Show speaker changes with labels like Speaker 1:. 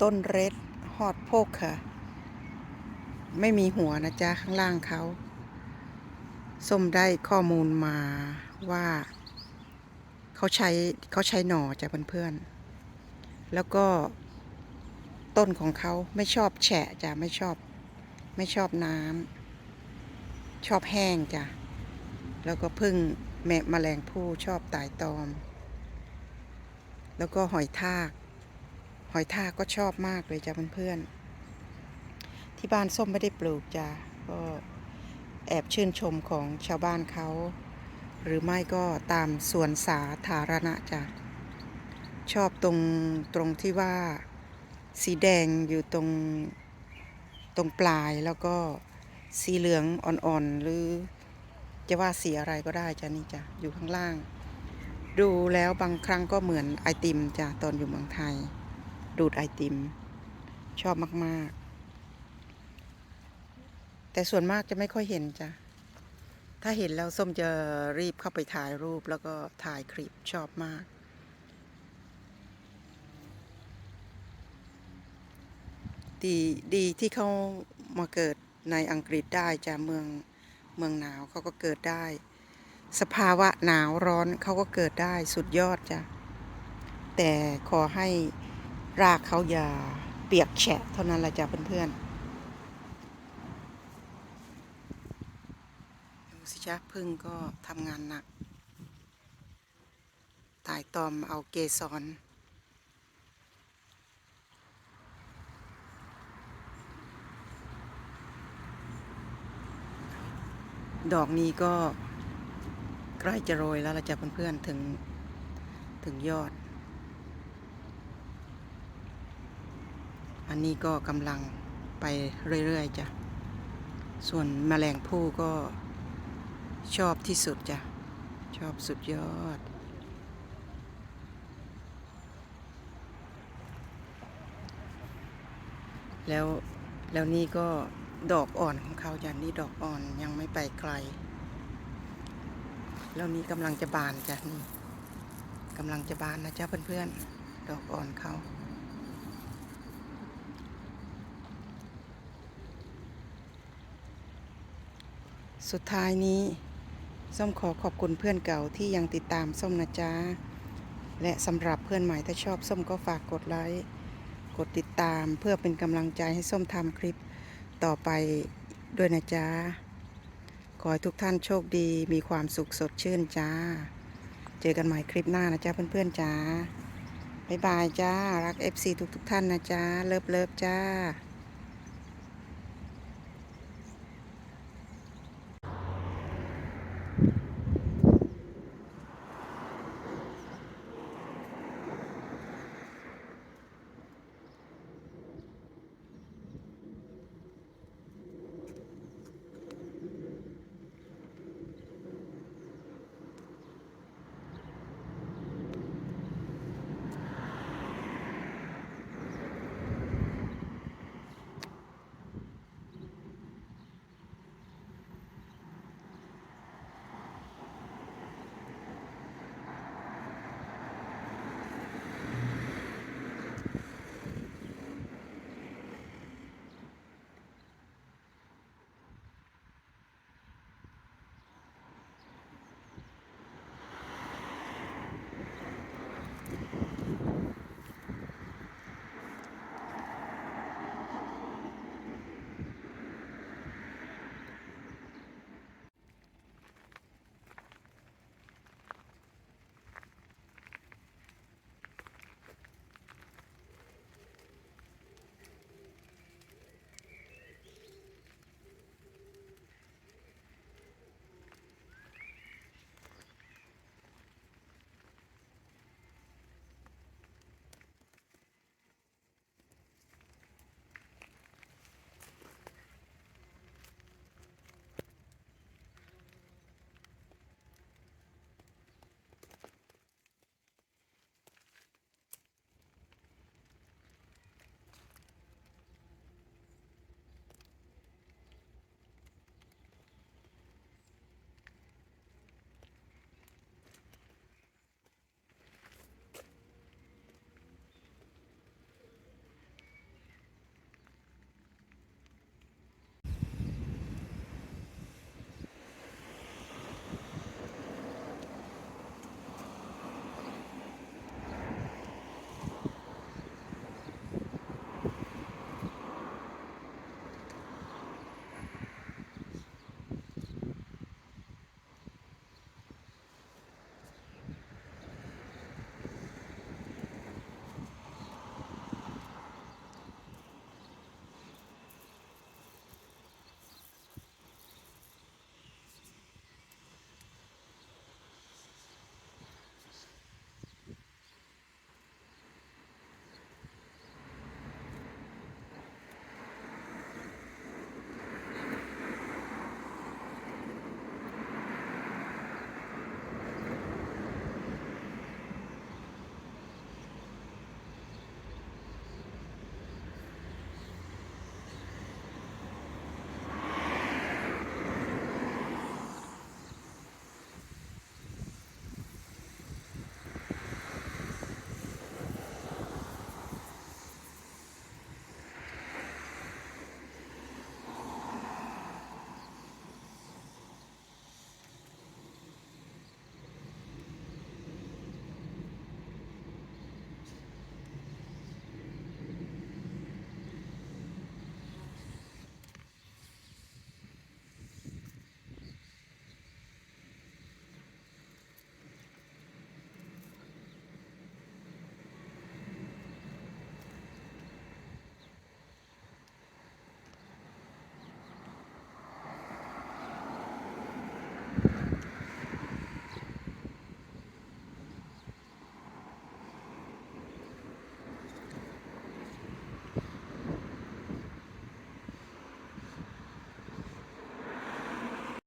Speaker 1: ต้นเรดฮอตโพกค่ะ ไม่มีหัวนะจ๊ะ ข้างล่างเขาส้มได้ข้อมูลมาว่าเขาใช้เขาใช้หน่อจ้ะเพื่อนๆ แล้วก็ต้นของเขาไม่ชอบแฉะจ้ะไม่ชอบ ไม่ชอบน้ำชอบแห้งจ้ะแล้วก็พึ่งแมะแมลงผู้ชอบตายตอม แล้วก็หอยทาก หอยทากก็ชอบมากเลยจ้ะเพื่อนๆ ที่บ้านส้มไม่ได้ปลูกจ้ะก็แอบชื่นชมของชาวบ้านเขา หรือไม่ก็ตามสวนสาธารณะจ้ะชอบตรงตรงที่ว่าสีแดงอยู่ตรงตรงปลายแล้วก็สีเหลืองอ่อนๆ หรือจะว่าสีอะไรก็ได้จ้ะนี่จ้ะอยู่ข้างล่าง ดูแล้วบางครั้งก็เหมือนไอติมจ้ะตอนอยู่เมืองไทย ดูดไอติม ชอบมาก ๆ แต่ส่วนมากจะไม่ค่อยเห็นจ้ะ ถ้าเห็นแล้วส้มจะรีบเข้าไปถ่ายรูปแล้วก็ถ่ายคลิปชอบมาก ดีดีที่เขามาเกิดในอังกฤษได้จ้ะเมืองเมืองหนาวเขาก็เกิดได้ สภาวะหนาวร้อนเขาก็เกิดได้สุดยอดจ้ะแต่ขอให้ รากเขาอย่าเปียกแฉะเท่านั้นละจ้ะเพื่อนๆดูสิจ้ะพึ่งก็ทำงานหนักตายตอมเอาเกสรดอกนี้ก็ใกล้จะโรยแล้วละจ้ะเพื่อนๆถึงถึงยอด อันนี้ก็กำลังไปเรื่อยๆจ้ะ ส่วนแมลงผู้ก็ชอบที่สุดจ้ะ ชอบสุดยอด แล้วแล้วนี่ก็ดอกอ่อนของเขาจ้ะนี่ดอกอ่อนยังไม่ไปไกล แล้วนี่กำลังจะบานจ้ะนี่กำลังจะบานนะจ๊ะเพื่อนๆ ดอกอ่อนเขา สุดท้ายนี้ ส้มขอขอบคุณเพื่อนเก่าที่ยังติดตามส้มนะจ๊ะ และสำหรับเพื่อนใหม่ถ้าชอบส้มก็ฝากกดไลค์กดติดตามเพื่อเป็นกำลังใจให้ส้มทำคลิปต่อไปด้วยนะจ๊ะ ขอให้ทุกท่านโชคดีมีความสุขสดชื่นจ้า เจอกันใหม่คลิปหน้านะจ๊ะเพื่อนๆจ้าบ๊ายบายจ้า รัก FC ทุกๆท่านนะจ๊ะ เลิฟเลิฟจ้า